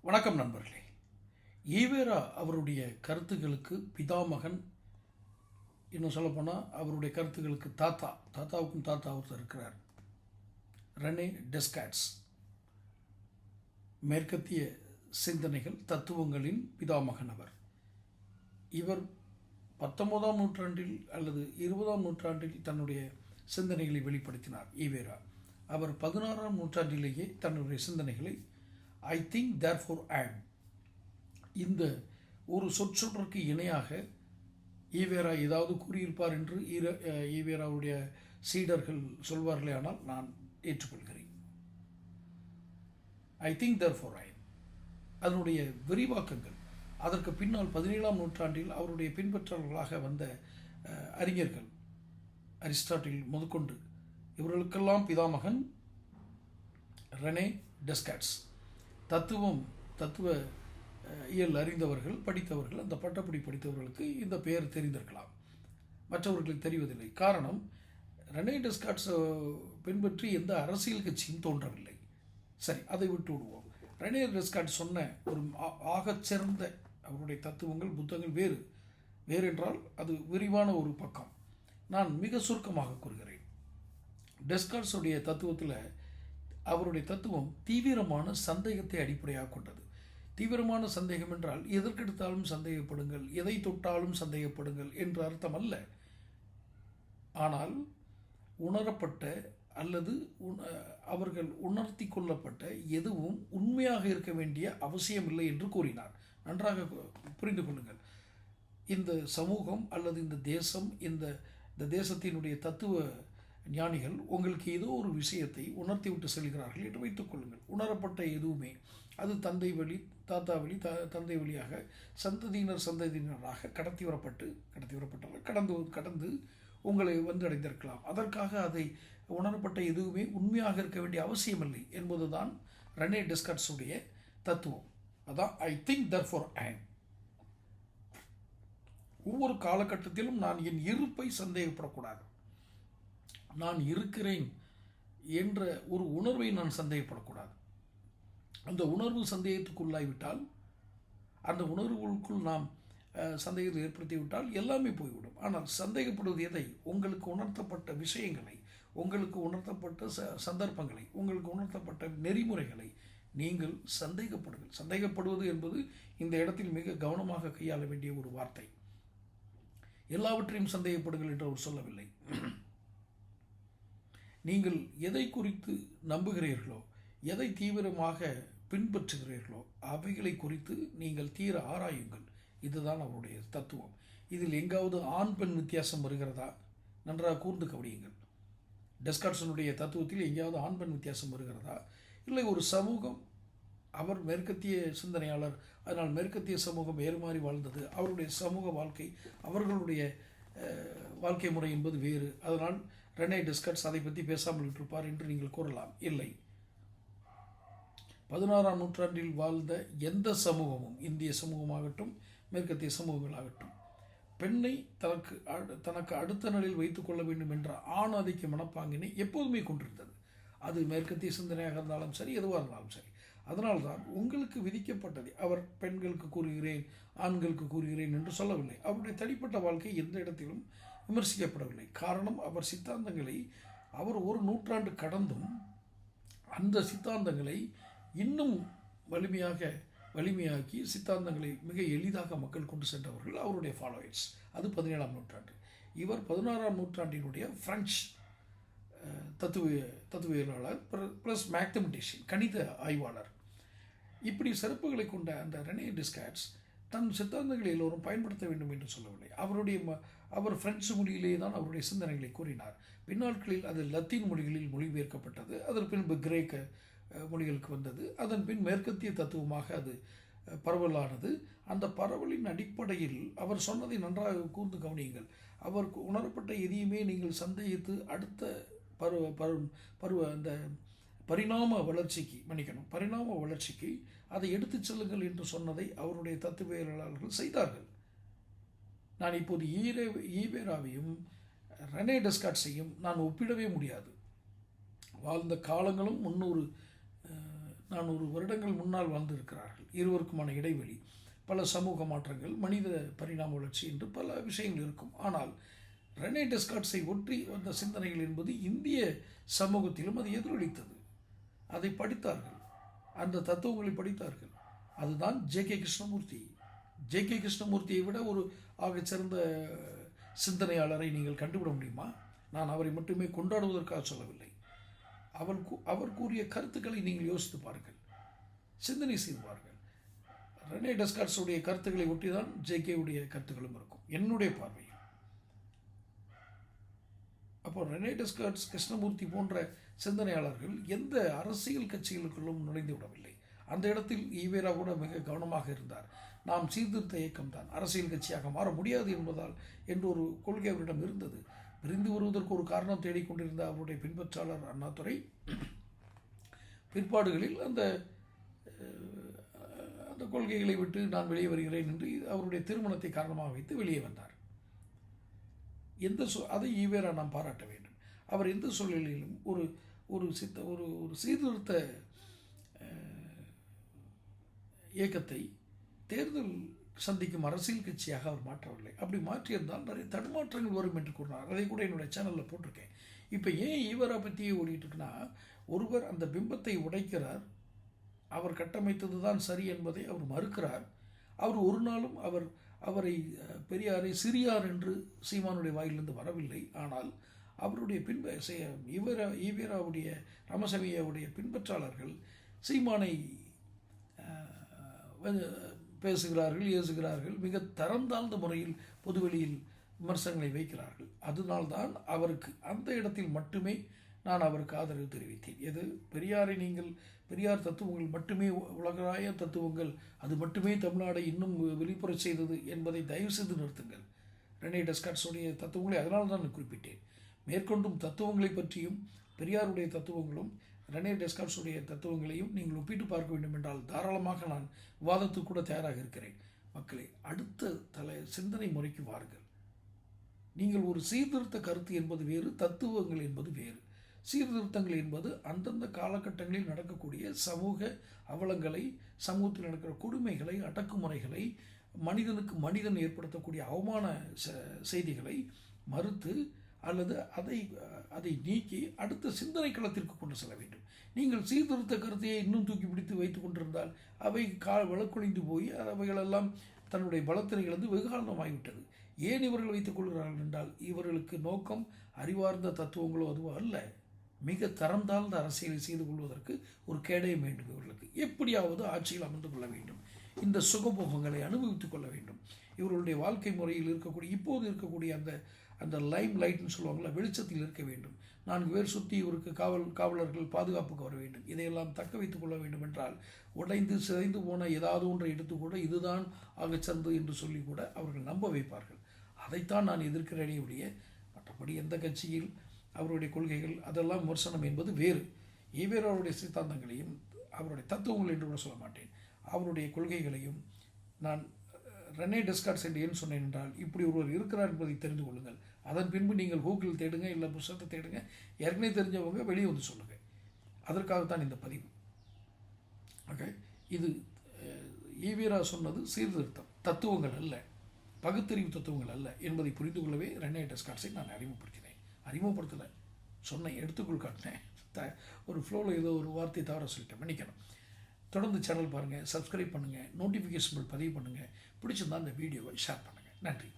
வணக்கம் நண்பர்களே. ஈவேரா அவருடைய கருத்துக்களுக்கு பிதாமகன் இன்னும் சொல்லப்போனால் அவருடைய கருத்துக்களுக்கு தாத்தா தாத்தாவுக்கும் தாத்தா ஒருத்தர் இருக்கிறார். Rene Descartes. மேற்கத்திய சிந்தனைகள் தத்துவங்களின் பிதாமகன் அவர். இவர் பத்தொன்பதாம் நூற்றாண்டில் அல்லது இருபதாம் நூற்றாண்டில் தன்னுடைய சிந்தனைகளை வெளிப்படுத்தினார் ஈவேரா. அவர் பதினாறாம் நூற்றாண்டிலேயே தன்னுடைய சிந்தனைகளை ஐ திங்க் தேர் ஃபோர் ஆம் இந்த ஒரு சொற்றொடருக்கு இணையாக ஈவேரா ஏதாவது கூறியிருப்பார் என்று ஈர ஈவேராவுடைய சீடர்கள் சொல்வார்களே ஆனால் நான் ஏற்றுக்கொள்கிறேன். I think therefore I'm அதனுடைய விரிவாக்கங்கள். அதற்கு பின்னால் பதினேழாம் நூற்றாண்டில் அவருடைய பின்பற்றவர்களாக வந்த அறிஞர்கள் அரிஸ்டாட்டில் முதற்கொண்டு இவர்களுக்கெல்லாம் பிதாமகன் ரெனே டெஸ்காட்ஸ். தத்துவம் தத்துவ இயல் அறிந்தவர்கள் படித்தவர்கள் அந்த பட்டப்படி படித்தவர்களுக்கு இந்த பெயர் தெரிந்திருக்கலாம். மற்றவர்களுக்கு தெரிவதில்லை. காரணம் ரெனே டெஸ்காட்ஸ் பின்பற்றி எந்த அரசியல் கட்சியும் தோன்றவில்லை. சரி அதை விட்டு விடுவோம். ரெனே டெஸ்காட் சொன்ன ஒரு ஆ- ஆகச்சிறந்த அவருடைய தத்துவங்கள் புத்தகங்கள் வேறு. வேறு என்றால் அது விரிவான ஒரு பக்கம். நான் மிக சுருக்கமாக கூறுகிறேன். டெஸ்கார்ட்ஸுடைய தத்துவத்தில் அவருடைய தத்துவம் தீவிரமான சந்தேகத்தை அடிப்படையாக கொண்டது. தீவிரமான சந்தேகம் என்றால் எதற்கெடுத்தாலும் சந்தேகப்படுங்கள் எதை தொட்டாலும் சந்தேகப்படுங்கள் என்ற அர்த்தம் அல்ல. ஆனால் உணரப்பட்ட அல்லது உண- அவர்கள் உணர்த்தி கொள்ளப்பட்ட எதுவும் உண்மையாக இருக்க வேண்டிய அவசியமில்லை என்று கூறினார். நன்றாக புரிந்து கொள்ளுங்கள். இந்த சமூகம் அல்லது இந்த தேசம் இந்த இந்த தேசத்தினுடைய தத்துவ ஞானிகள் உங்களுக்கு ஏதோ ஒரு விஷயத்தை உணர்த்தி விட்டு செல்கிறார்கள் என்று வைத்துக் கொள்ளுங்கள். உணரப்பட்ட எதுவுமே அது தந்தை வழி தாத்தா வழி த தந்தை வழியாக சந்ததியினர் சந்ததியினராக கடத்தி வரப்பட்டு கடத்தி வரப்பட்டவர் கடந்து கடந்து உங்களை வந்து அடைந்திருக்கலாம் அதற்காக அதை உணரப்பட்ட எதுவுமே உண்மையாக இருக்க வேண்டிய அவசியமில்லை என்பதுதான் ரனே டிஸ்கட்ஸுடைய தத்துவம். அதான் I think therefore I'm ஒவ்வொரு காலகட்டத்திலும் நான் என் இருப்பை சந்தேகப்படக்கூடாது. நான் இருக்கிறேன் என்ற ஒரு உணர்வை நான் சந்தேகப்படக்கூடாது. அந்த உணர்வு சந்தேகத்துக்குள்ளாய்விட்டால் அந்த உணர்வுகளுக்குள் நாம் சந்தேகத்தை ஏற்படுத்திவிட்டால் எல்லாமே போய்விடும். ஆனால் சந்தேகப்படுவது எதை? உங்களுக்கு உணர்த்தப்பட்ட விஷயங்களை உங்களுக்கு உணர்த்தப்பட்ட ச சந்தர்ப்பங்களை உங்களுக்கு உணர்த்தப்பட்ட நெறிமுறைகளை நீங்கள் சந்தேகப்படுங்கள். சந்தேகப்படுவது என்பது இந்த இடத்தில் மிக கவனமாக கையாள வேண்டிய ஒரு வார்த்தை. எல்லாவற்றையும் சந்தேகப்படுங்கள் என்று அவர் சொல்லவில்லை. நீங்கள் எதை குறித்து நம்புகிறீர்களோ எதை தீவிரமாக பின்பற்றுகிறீர்களோ அவைகளை குறித்து நீங்கள் தீர ஆராயுங்கள். இதுதான் அவருடைய தத்துவம். இதில் எங்காவது ஆண் பெண் வித்தியாசம் வருகிறதா? நன்றாக கூர்ந்து கவனியுங்கள். டெஸ்கார்ட்ஸனுடைய தத்துவத்தில் எங்கேயாவது ஆண் பெண் வித்தியாசம் வருகிறதா? இல்லை ஒரு சமூகம் அவர் மேற்கத்திய சிந்தனையாளர் அதனால் மேற்கத்திய சமூகம் ஏறுமாறி வாழ்ந்தது அவருடைய சமூக வாழ்க்கை அவர்களுடைய வாழ்க்கை முறை என்பது வேறு. அதனால் ரெனே டிஸ்கட்ஸ் அதை பற்றி பேசாமல் விட்டிருப்பார் என்று நீங்கள் கூறலாம். இல்லை. பதினாறாம் நூற்றாண்டில் வாழ்ந்த எந்த சமூகமும் இந்திய சமூகமாகட்டும் மேற்கத்திய சமூகங்களாகட்டும் பெண்ணை தனக்கு அடு- தனக்கு அடுத்த நிலையில் வைத்துக் கொள்ள வேண்டும் என்ற ஆண் ஆதிக்க மனப்பாங்கினை எப்போதுமே கொண்டிருந்தது. அது மேற்கத்திய சிந்தனையாக இருந்தாலும் சரி எதுவாக இருந்தாலும் சரி. அதனால்தான் உங்களுக்கு விதிக்கப்பட்டதை அவர் பெண்களுக்கு கூறுகிறேன் ஆண்களுக்கு கூறுகிறேன் என்று சொல்லவில்லை. அவருடைய தனிப்பட்ட வாழ்க்கை எந்த இடத்திலும் விமர்சிக்கப்படவில்லை. காரணம் அவர் சித்தாந்தங்களை அவர் ஒரு நூற்றாண்டு கடந்தும் அந்த சித்தாந்தங்களை இன்னும் வலிமையாக வலிமையாக்கி சித்தாந்தங்களை மிக எளிதாக மக்கள் கொண்டு சென்றவர்கள் அவருடைய ஃபாலோயர்ஸ் அது பதினேழாம் நூற்றாண்டு. இவர் பதினாறாம் நூற்றாண்டினுடைய ஃப்ரெஞ்ச் தத்துவ தத்துவியலாளர் ப்ளஸ் மேத்தமெட்டிஷியன் கணித ஆய்வாளர். இப்படி சிறப்புகளை கொண்ட அந்த ரெனே டிஸ்காட்ஸ் தன் சித்தாந்தங்களை எல்லோரும் பயன்படுத்த வேண்டும் என்று சொல்லவில்லை. அவருடைய ம- அவர் பிரெஞ்சு மொழியிலே தான் அவருடைய சிந்தனைகளை கூறினார். பின்னாட்களில் அது லத்தீன் மொழிகளில் மொழிபெயர்க்கப்பட்டது. அதன் பின்பு கிரேக்க மொழிகளுக்கு வந்தது. அதன் பின் மேற்கத்திய தத்துவமாக அது பரவலானது. அந்த பரவலின் அடிப்படையில் அவர் சொன்னதை நன்றாக கூர்ந்து கவனியுங்கள். அவர் உணரப்பட்ட எதையுமே நீங்கள் சந்தேகித்து அடுத்த பருவ பருவ அந்த பரிணாம வளர்ச்சிக்கு மன்னிக்கணும். பரிணாம வளர்ச்சிக்கு அதை எடுத்துச் செல்லுங்கள் என்று சொன்னதை அவருடைய தத்துவியலாளர்கள் செய்தார்கள். நான் இப்போது ஈரே ஈவேராவையும் ரெனே டெஸ்காட்ஸையும் நான் ஒப்பிடவே முடியாது. வாழ்ந்த காலங்களும் முந்நூறு நானூறு வருடங்கள் முன்னால் வாழ்ந்திருக்கிறார்கள். இருவருக்குமான இடைவெளி பல சமூக மாற்றங்கள் மனித பரிணாம வளர்ச்சி என்று பல விஷயங்கள் இருக்கும். ஆனால் ரெனே டெஸ்காட்ஸை ஒற்றி வந்த சிந்தனைகள் என்பது இந்திய சமூகத்திலும் அது எதிரொலித்தது. அதை படித்தார்கள். அந்த தத்துவங்களை படித்தார்கள். அதுதான் J K Krishnamurti. J K கிருஷ்ணமூர்த்தியை விட ஒரு ஆகச்சிறந்த சிந்தனையாளரை நீங்கள் கண்டுவிட முடியுமா? நான் அவரை மட்டுமே கொண்டாடுவதற்காக சொல்லவில்லை. அவர் கூ- அவர் கூறிய கருத்துக்களை நீங்கள் யோசித்து பாருங்கள். சிந்தனை செய்து பாருங்கள் ரெனே டெஸ்கார்ட்ஸுடைய கருத்துக்களை ஒட்டி தான் ஜேகேவுடைய கருத்துக்களும் இருக்கும். என்னுடைய பார்வையில். அப்போ ரெனே டெஸ்கார்ட்ஸ் கிருஷ்ணமூர்த்தி போன்ற சிந்தனையாளர்கள் எந்த அரசியல் கட்சிகளுக்குள்ளும் நுழைந்து விடவில்லை. அந்த இடத்தில் ஈவேரா கூட மிக கவனமாக இருந்தார். நாம் சீர்திருத்த இயக்கம்தான். அரசியல் கட்சியாக மாற முடியாது என்பதால் என்று ஒரு கொள்கை அவரிடம் இருந்தது. பிரிந்து வருவதற்கு ஒரு காரணம் தேடிக்கொண்டிருந்த அவருடைய பின்பற்றாளர் அண்ணாதுரை பிற்பாடுகளில் அந்த அந்த கொள்கைகளை விட்டு நான் வெளியே வருகிறேன் என்று அவருடைய திருமணத்தை காரணமாக வைத்து வெளியே வந்தார். எந்த சொ அதை ஈவேரா நாம் பாராட்ட வேண்டும். அவர் எந்த சூழ்நிலையிலும் ஒரு ஒரு சித்த ஒரு ஒரு சீர்திருத்த இயக்கத்தை தேர்தல் சந்திக்கும் அரசியல் கட்சியாக அவர் மாற்றவில்லை. அப்படி மாற்றியிருந்தால் நிறைய தடுமாற்றங்கள் வரும் என்று கூறினார். அதை கூட என்னுடைய சேனலில் போட்டிருக்கேன். இப்போ ஏன் இவரை பற்றியே ஓடிட்டுருக்குன்னா ஒருவர் அந்த பிம்பத்தை உடைக்கிறார். அவர் கட்டமைத்தது தான் சரி என்பதை அவர் மறுக்கிறார். அவர் ஒரு நாளும் அவர் அவரை பெரியாரை சிறியார் என்று சீமானுடைய வாயிலிருந்து வரவில்லை. ஆனால் அவருடைய பின்ப இசைய ஈவரா ஈவேராவுடைய ராமசாமியாவுடைய பின்பற்றாளர்கள் சீமானை பேசுகிறார்கள் ஏசுகிறார்கள் மிக தரம் தாழ்ந்த முறையில் பொதுவெளியில் விமர்சனங்களை வைக்கிறார்கள். அதனால்தான் அவருக்கு அந்த இடத்தில் மட்டுமே நான் அவருக்கு ஆதரவு தெரிவித்தேன். எது? பெரியாரை நீங்கள் பெரியார் தத்துவங்கள் மட்டுமே உ- தத்துவங்கள் அது மட்டுமே தமிழ்நாடை இன்னும் வெளிப்புற செய்தது என்பதை தயவு செய்து நிறுத்துங்கள். ரெனே டெஸ்கார்ட்ஸுடைய தத்துவங்களை அதனால் தான் நான் குறிப்பிட்டேன். மேற்கொண்டும் தத்துவங்களை பற்றியும் பெரியாருடைய தத்துவங்களும் ரெனே டெஸ்கார்ஸுடைய தத்துவங்களையும் நீங்கள் ஒப்பிட்டு பார்க்க வேண்டும் என்றால் தாராளமாக நான் விவாதத்துக்கு கூட தயாராக இருக்கிறேன். மக்களே அடுத்த தலை சிந்தனை முறைக்கு வாருங்கள். நீங்கள் ஒரு சீர்திருத்த கருத்து என்பது வேறு தத்துவங்கள் என்பது வேறு. சீர்திருத்தங்கள் என்பது அந்தந்த காலகட்டங்களில் நடக்கக்கூடிய சமூக அவலங்களை சமூகத்தில் நடக்கிற கொடுமைகளை அடக்குமுறைகளை மனிதனுக்கு மனிதன் ஏற்படுத்தக்கூடிய அவமான செய்திகளை மறுத்து அல்லது அதை அதை நீக்கி அடுத்த சிந்தனை களத்திற்கு கொண்டு செல்ல வேண்டும். நீங்கள் சீர்திருத்த கருத்தையே இன்னும் தூக்கி பிடித்து வைத்துக் கொண்டிருந்தால் அவை கா வழக்கொழிந்து போய் அவைகளெல்லாம் தன்னுடைய பலத்தினை இழந்து வெகு ஏன் இவர்கள் வைத்துக் கொள்கிறார்கள் என்றால் இவர்களுக்கு நோக்கம் அறிவார்ந்த தத்துவங்களோ அதுவோ அல்ல. மிக தரம் தாழ்ந்த அரசியலை செய்து கொள்வதற்கு ஒரு கேடயம் வேண்டும் இவர்களுக்கு. எப்படியாவது ஆட்சியில் அமர்ந்து கொள்ள வேண்டும். இந்த சுகபோகங்களை அனுபவித்துக் கொள்ள வேண்டும். இவர்களுடைய வாழ்க்கை முறையில் இருக்கக்கூடிய இப்போது இருக்கக்கூடிய அந்த அந்த லைம் லைட்னு சொல்லுவாங்களா வெளிச்சத்தில் இருக்க வேண்டும். நான்கு பேர் சுற்றி இவருக்கு காவல் காவலர்கள் பாதுகாப்புக்கு வர வேண்டும். இதையெல்லாம் தக்க வைத்துக் கொள்ள வேண்டும் என்றால் உடைந்து சிதைந்து போன ஏதாவது ஒன்றை எடுத்து கூட இதுதான் ஆகச்சந்து என்று சொல்லி கூட அவர்கள் நம்ப வைப்பார்கள். அதைத்தான் நான் எதிர்க்கிறேனே உடைய மற்றபடி எந்த கட்சியில் அவருடைய கொள்கைகள் அதெல்லாம் விமர்சனம் என்பது வேறு. ஈவேராவுடைய சித்தாந்தங்களையும் அவருடைய தத்துவங்கள் என்று கூட சொல்ல மாட்டேன். அவருடைய கொள்கைகளையும் நான் ரெனே டெஸ்கார்ட்ஸ் என்று ஏன் சொன்னேன் என்றால் இப்படி ஒருவர் இருக்கிறார் என்பதை தெரிந்து கொள்ளுங்கள். அதன் பின்பு நீங்கள் கூகுளில் தேடுங்க இல்லை புஸ்தகத்தை தேடுங்க. ஏற்கனவே தெரிஞ்சவங்க வெளியே வந்து சொல்லுங்கள் அதற்காகத்தான் இந்த பதிவு. ஓகே இது ஈவீரா e. சொன்னது சீர்திருத்தம். தத்துவங்கள் அல்ல. பகுத்தறிவு தத்துவங்கள் அல்ல என்பதை புரிந்து கொள்ளவே ரெனே டெஸ்கார்ட்ஸை நான் அறிமுகப்படுத்தினேன். அறிமுகப்படுத்தலை. சொன்னேன் எடுத்துக்கொள் காட்டினேன். த ஒரு ஃப்ளோவில் ஏதோ ஒரு வார்த்தை தவற சொல்லிட்டேன். மன்னிக்கணும். தொடர்ந்து சேனல் பாருங்கள் சப்ஸ்கிரைப் பண்ணுங்கள் நோட்டிஃபிகேஷன் பதிவு பண்ணுங்கள் பிடிச்சிருந்தா அந்த வீடியோவை ஷேர் பண்ணுங்கள் நன்றி.